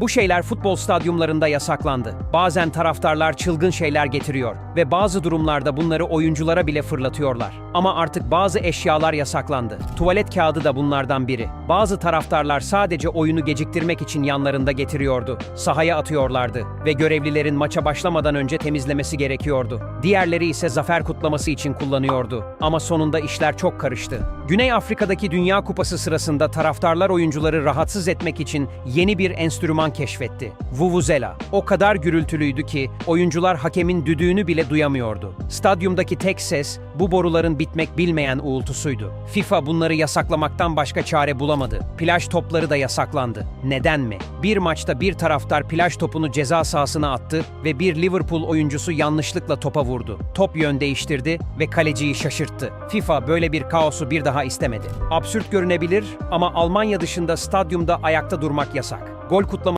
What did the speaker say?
Bu şeyler futbol stadyumlarında yasaklandı. Bazen taraftarlar çılgın şeyler getiriyor ve bazı durumlarda bunları oyunculara bile fırlatıyorlar. Ama artık bazı eşyalar yasaklandı. Tuvalet kağıdı da bunlardan biri. Bazı taraftarlar sadece oyunu geciktirmek için yanlarında getiriyordu. Sahaya atıyorlardı ve görevlilerin maça başlamadan önce temizlemesi gerekiyordu. Diğerleri ise zafer kutlaması için kullanıyordu. Ama sonunda işler çok karıştı. Güney Afrika'daki Dünya Kupası sırasında taraftarlar oyuncuları rahatsız etmek için yeni bir enstrüman keşfetti. Vuvuzela. O kadar gürültülüydü ki oyuncular hakemin düdüğünü bile duyamıyordu. Stadyumdaki tek ses bu boruların bitmek bilmeyen uğultusuydu. FIFA bunları yasaklamaktan başka çare bulamadı. Plaj topları da yasaklandı. Neden mi? Bir maçta bir taraftar plaj topunu ceza sahasına attı ve bir Liverpool oyuncusu yanlışlıkla topa vurdu. Top yön değiştirdi ve kaleciyi şaşırttı. FIFA böyle bir kaosu bir daha istemedi. Absürt görünebilir ama Almanya dışında stadyumda ayakta durmak yasak. Gol kutlama